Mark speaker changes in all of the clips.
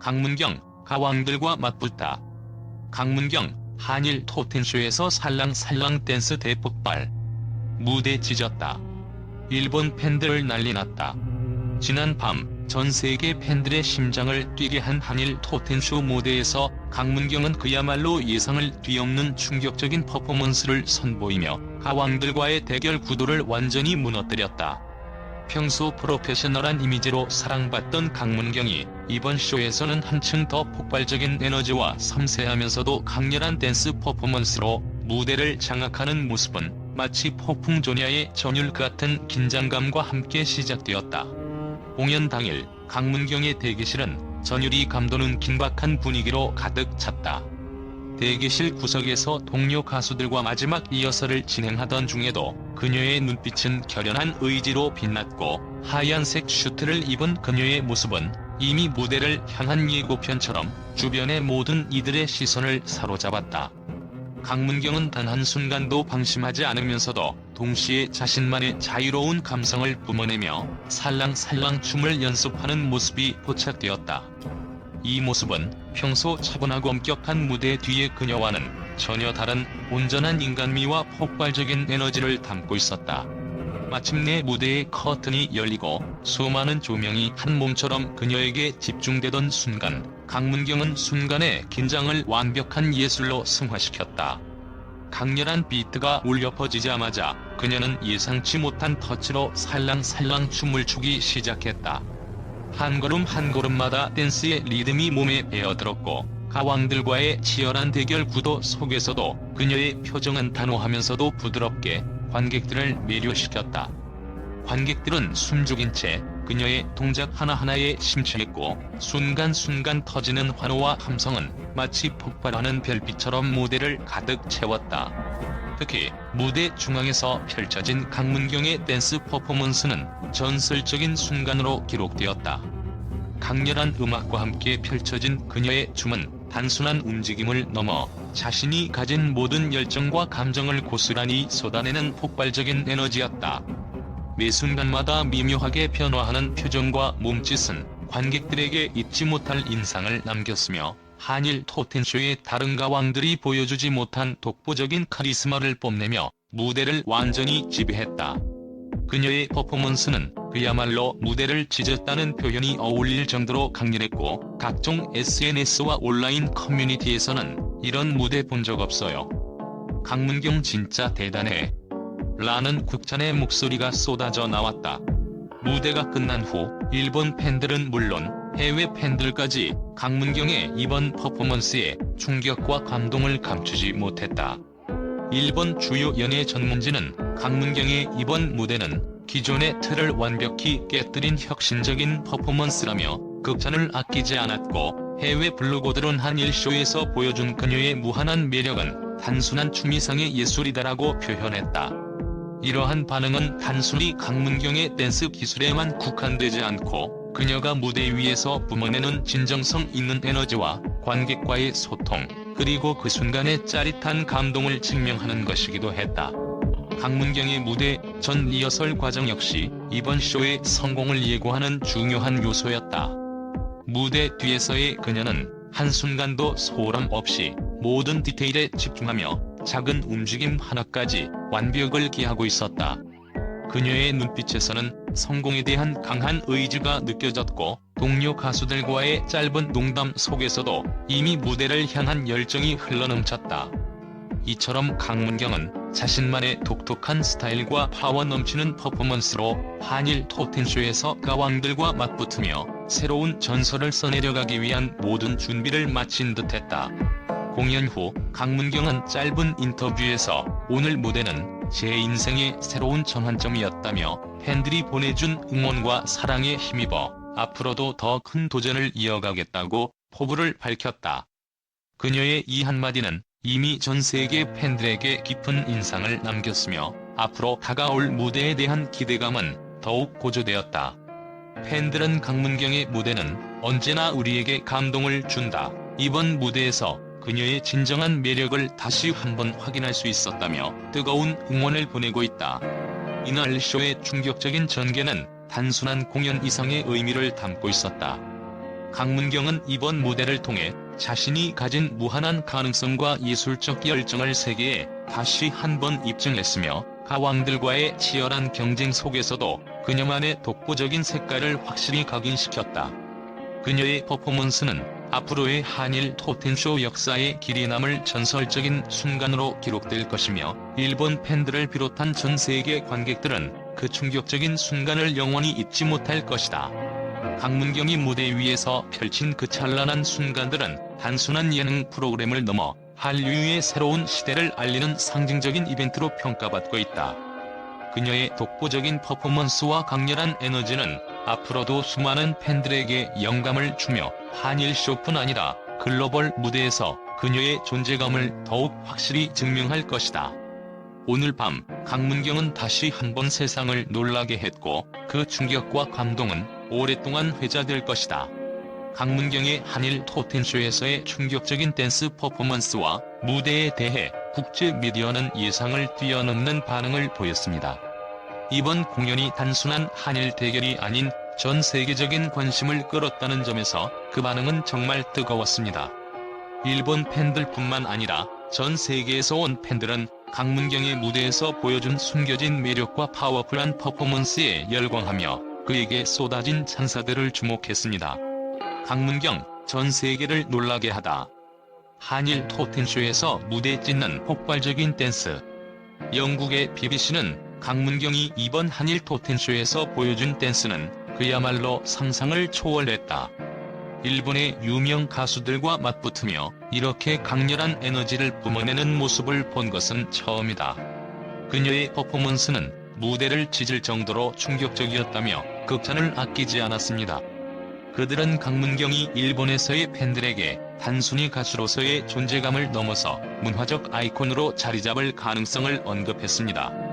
Speaker 1: 강문경, 가왕들과 맞붙다. 강문경, 한일 토텐쇼에서 살랑살랑 댄스 대폭발. 무대 찢었다. 일본 팬들을 난리 났다. 지난 밤 전 세계 팬들의 심장을 뛰게 한 한일 토텐쇼 무대에서 강문경은 그야말로 예상을 뒤엎는 충격적인 퍼포먼스를 선보이며 가왕들과의 대결 구도를 완전히 무너뜨렸다. 평소 프로페셔널한 이미지로 사랑받던 강문경이 이번 쇼에서는 한층 더 폭발적인 에너지와 섬세하면서도 강렬한 댄스 퍼포먼스로 무대를 장악하는 모습은 마치 폭풍조냐의 전율 같은 긴장감과 함께 시작되었다. 공연 당일 강문경의 대기실은 전율이 감도는 긴박한 분위기로 가득 찼다. 대기실 구석에서 동료 가수들과 마지막 리허설을 진행하던 중에도 그녀의 눈빛은 결연한 의지로 빛났고 하얀색 슈트를 입은 그녀의 모습은 이미 무대를 향한 예고편처럼 주변의 모든 이들의 시선을 사로잡았다. 강문경은 단 한순간도 방심하지 않으면서도 동시에 자신만의 자유로운 감성을 뿜어내며 살랑살랑 춤을 연습하는 모습이 포착되었다. 이 모습은 평소 차분하고 엄격한 무대 뒤의 그녀와는 전혀 다른 온전한 인간미와 폭발적인 에너지를 담고 있었다. 마침내 무대의 커튼이 열리고 수많은 조명이 한 몸처럼 그녀에게 집중되던 순간 강문경은 순간의 긴장을 완벽한 예술로 승화시켰다. 강렬한 비트가 울려 퍼지자마자 그녀는 예상치 못한 터치로 살랑살랑 춤을 추기 시작했다. 한 걸음 한 걸음마다 댄스의 리듬이 몸에 배어들었고 가왕들과의 치열한 대결 구도 속에서도 그녀의 표정은 단호하면서도 부드럽게 관객들을 매료시켰다. 관객들은 숨죽인 채 그녀의 동작 하나하나에 심취했고 순간순간 터지는 환호와 함성은 마치 폭발하는 별빛처럼 무대를 가득 채웠다. 특히 무대 중앙에서 펼쳐진 강문경의 댄스 퍼포먼스는 전설적인 순간으로 기록되었다. 강렬한 음악과 함께 펼쳐진 그녀의 춤은 단순한 움직임을 넘어 자신이 가진 모든 열정과 감정을 고스란히 쏟아내는 폭발적인 에너지였다. 매 순간마다 미묘하게 변화하는 표정과 몸짓은 관객들에게 잊지 못할 인상을 남겼으며 한일 토텐쇼의 다른 가왕들이 보여주지 못한 독보적인 카리스마를 뽐내며 무대를 완전히 지배했다. 그녀의 퍼포먼스는 그야말로 무대를 찢었다는 표현이 어울릴 정도로 강렬했고 각종 SNS와 온라인 커뮤니티에서는 이런 무대 본 적 없어요. 강문경 진짜 대단해. 라는 국찬의 목소리가 쏟아져 나왔다. 무대가 끝난 후 일본 팬들은 물론 해외 팬들까지 강문경의 이번 퍼포먼스에 충격과 감동을 감추지 못했다. 일본 주요 연예 전문지는 강문경의 이번 무대는 기존의 틀을 완벽히 깨뜨린 혁신적인 퍼포먼스라며 극찬을 아끼지 않았고 해외 블로거들은 한일 쇼에서 보여준 그녀의 무한한 매력은 단순한 춤 이상의 예술이다라고 표현했다. 이러한 반응은 단순히 강문경의 댄스 기술에만 국한되지 않고 그녀가 무대 위에서 뿜어내는 진정성 있는 에너지와 관객과의 소통, 그리고 그 순간의 짜릿한 감동을 증명하는 것이기도 했다. 강문경의 무대 전 리허설 과정 역시 이번 쇼의 성공을 예고하는 중요한 요소였다. 무대 뒤에서의 그녀는 한순간도 소홀함 없이 모든 디테일에 집중하며 작은 움직임 하나까지 완벽을 기하고 있었다. 그녀의 눈빛에서는 성공에 대한 강한 의지가 느껴졌고 동료 가수들과의 짧은 농담 속에서도 이미 무대를 향한 열정이 흘러넘쳤다. 이처럼 강문경은 자신만의 독특한 스타일과 파워 넘치는 퍼포먼스로 한일 토텐쇼에서 가왕들과 맞붙으며 새로운 전설을 써내려가기 위한 모든 준비를 마친 듯했다. 공연 후 강문경은 짧은 인터뷰에서 오늘 무대는 제 인생의 새로운 전환점이었다며 팬들이 보내준 응원과 사랑에 힘입어 앞으로도 더 큰 도전을 이어가겠다고 포부를 밝혔다. 그녀의 이 한마디는 이미 전 세계 팬들에게 깊은 인상을 남겼으며 앞으로 다가올 무대에 대한 기대감은 더욱 고조되었다. 팬들은 강문경의 무대는 언제나 우리에게 감동을 준다. 이번 무대에서 그녀의 진정한 매력을 다시 한번 확인할 수 있었다며 뜨거운 응원을 보내고 있다. 이날 쇼의 충격적인 전개는 단순한 공연 이상의 의미를 담고 있었다. 강문경은 이번 무대를 통해 자신이 가진 무한한 가능성과 예술적 열정을 세계에 다시 한번 입증했으며 가왕들과의 치열한 경쟁 속에서도 그녀만의 독보적인 색깔을 확실히 각인시켰다. 그녀의 퍼포먼스는 앞으로의 한일 토텐쇼 역사에 길이 남을 전설적인 순간으로 기록될 것이며 일본 팬들을 비롯한 전 세계 관객들은 그 충격적인 순간을 영원히 잊지 못할 것이다. 강문경이 무대 위에서 펼친 그 찬란한 순간들은 단순한 예능 프로그램을 넘어 한류의 새로운 시대를 알리는 상징적인 이벤트로 평가받고 있다. 그녀의 독보적인 퍼포먼스와 강렬한 에너지는 앞으로도 수많은 팬들에게 영감을 주며 한일쇼뿐 아니라 글로벌 무대에서 그녀의 존재감을 더욱 확실히 증명할 것이다. 오늘 밤 강문경은 다시 한번 세상을 놀라게 했고 그 충격과 감동은 오랫동안 회자될 것이다. 강문경의 한일 토텐쇼에서의 충격적인 댄스 퍼포먼스와 무대에 대해 국제 미디어는 예상을 뛰어넘는 반응을 보였습니다. 이번 공연이 단순한 한일 대결이 아닌 전 세계적인 관심을 끌었다는 점에서 그 반응은 정말 뜨거웠습니다. 일본 팬들뿐만 아니라 전 세계에서 온 팬들은 강문경의 무대에서 보여준 숨겨진 매력과 파워풀한 퍼포먼스에 열광하며 그에게 쏟아진 찬사들을 주목했습니다. 강문경, 전 세계를 놀라게 하다. 한일 토텐쇼에서 무대 찢는 폭발적인 댄스. 영국의 BBC는 강문경이 이번 한일 토텐쇼에서 보여준 댄스는 그야말로 상상을 초월했다. 일본의 유명 가수들과 맞붙으며 이렇게 강렬한 에너지를 뿜어내는 모습을 본 것은 처음이다. 그녀의 퍼포먼스는 무대를 찢을 정도로 충격적이었다며 극찬을 아끼지 않았습니다. 그들은 강문경이 일본에서의 팬들에게 단순히 가수로서의 존재감을 넘어서 문화적 아이콘으로 자리 잡을 가능성을 언급했습니다.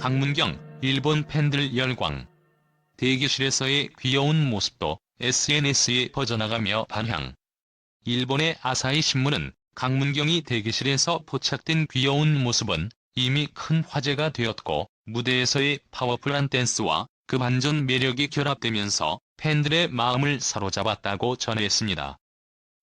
Speaker 1: 강문경, 일본 팬들 열광. 대기실에서의 귀여운 모습도 SNS에 퍼져나가며 반향. 일본의 아사히 신문은 강문경이 대기실에서 포착된 귀여운 모습은 이미 큰 화제가 되었고 무대에서의 파워풀한 댄스와 그 반전 매력이 결합되면서 팬들의 마음을 사로잡았다고 전했습니다.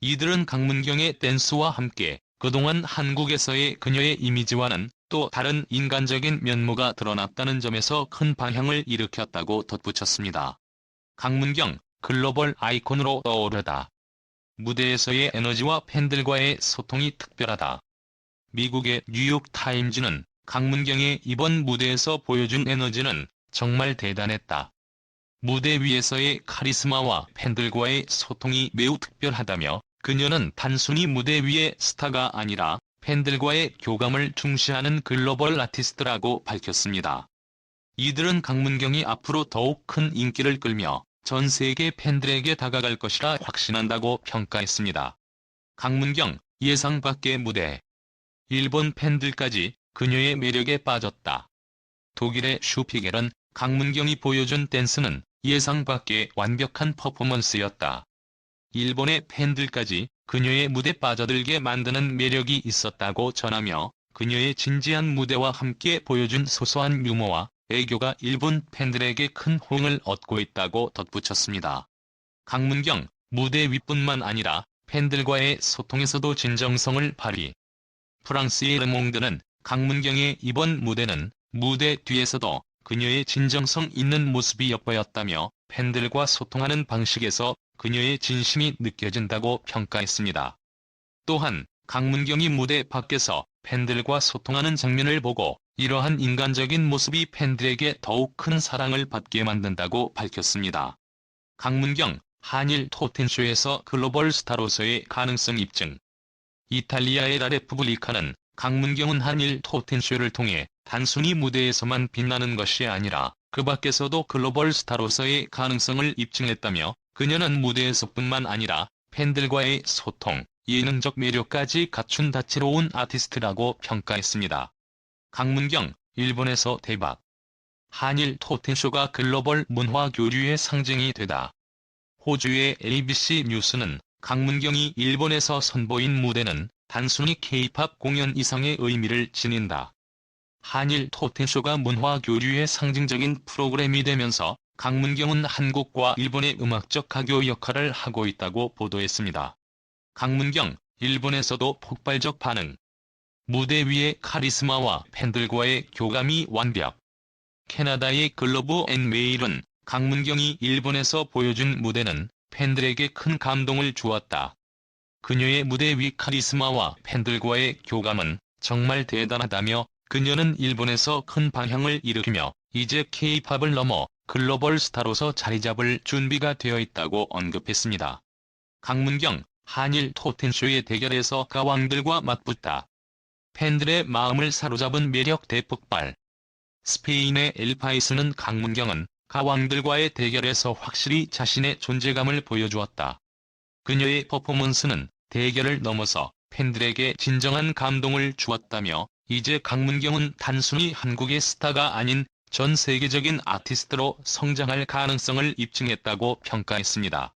Speaker 1: 이들은 강문경의 댄스와 함께 그동안 한국에서의 그녀의 이미지와는 또 다른 인간적인 면모가 드러났다는 점에서 큰 반향을 일으켰다고 덧붙였습니다. 강문경, 글로벌 아이콘으로 떠오르다. 무대에서의 에너지와 팬들과의 소통이 특별하다. 미국의 뉴욕 타임즈는 강문경의 이번 무대에서 보여준 에너지는 정말 대단했다. 무대 위에서의 카리스마와 팬들과의 소통이 매우 특별하다며 그녀는 단순히 무대 위의 스타가 아니라 팬들과의 교감을 중시하는 글로벌 아티스트라고 밝혔습니다. 이들은 강문경이 앞으로 더욱 큰 인기를 끌며 전 세계 팬들에게 다가갈 것이라 확신한다고 평가했습니다. 강문경, 예상 밖의 무대. 일본 팬들까지 그녀의 매력에 빠졌다. 독일의 슈피겔은 강문경이 보여준 댄스는 예상 밖의 완벽한 퍼포먼스였다. 일본의 팬들까지 그녀의 무대 빠져들게 만드는 매력이 있었다고 전하며 그녀의 진지한 무대와 함께 보여준 소소한 유머와 애교가 일본 팬들에게 큰 호응을 얻고 있다고 덧붙였습니다. 강문경, 무대 위뿐만 아니라 팬들과의 소통에서도 진정성을 발휘. 프랑스의 르몽드는 강문경의 이번 무대는 무대 뒤에서도 그녀의 진정성 있는 모습이 엿보였다며 팬들과 소통하는 방식에서 그녀의 진심이 느껴진다고 평가했습니다. 또한 강문경이 무대 밖에서 팬들과 소통하는 장면을 보고 이러한 인간적인 모습이 팬들에게 더욱 큰 사랑을 받게 만든다고 밝혔습니다. 강문경, 한일 토텐쇼에서 글로벌 스타로서의 가능성 입증 이탈리아의 라레프블리카는 강문경은 한일 토텐쇼를 통해 단순히 무대에서만 빛나는 것이 아니라 그 밖에서도 글로벌 스타로서의 가능성을 입증했다며 그녀는 무대에서뿐만 아니라 팬들과의 소통, 예능적 매력까지 갖춘 다채로운 아티스트라고 평가했습니다. 강문경, 일본에서 대박. 한일 토텐쇼가 글로벌 문화 교류의 상징이 되다. 호주의 ABC 뉴스는 강문경이 일본에서 선보인 무대는 단순히 K-팝 공연 이상의 의미를 지닌다. 한일 토텐쇼가 문화 교류의 상징적인 프로그램이 되면서 강문경은 한국과 일본의 음악적 가교 역할을 하고 있다고 보도했습니다. 강문경, 일본에서도 폭발적 반응. 무대 위의 카리스마와 팬들과의 교감이 완벽. 캐나다의 글로브 앤 메일은 강문경이 일본에서 보여준 무대는 팬들에게 큰 감동을 주었다. 그녀의 무대 위 카리스마와 팬들과의 교감은 정말 대단하다며 그녀는 일본에서 큰 방향을 일으키며 이제 K-팝을 넘어 글로벌 스타로서 자리잡을 준비가 되어 있다고 언급했습니다. 강문경, 한일 토텐쇼의 대결에서 가왕들과 맞붙다. 팬들의 마음을 사로잡은 매력 대폭발. 스페인의 엘파이스는 강문경은 가왕들과의 대결에서 확실히 자신의 존재감을 보여주었다. 그녀의 퍼포먼스는 대결을 넘어서 팬들에게 진정한 감동을 주었다며 이제 강문경은 단순히 한국의 스타가 아닌 전 세계적인 아티스트로 성장할 가능성을 입증했다고 평가했습니다.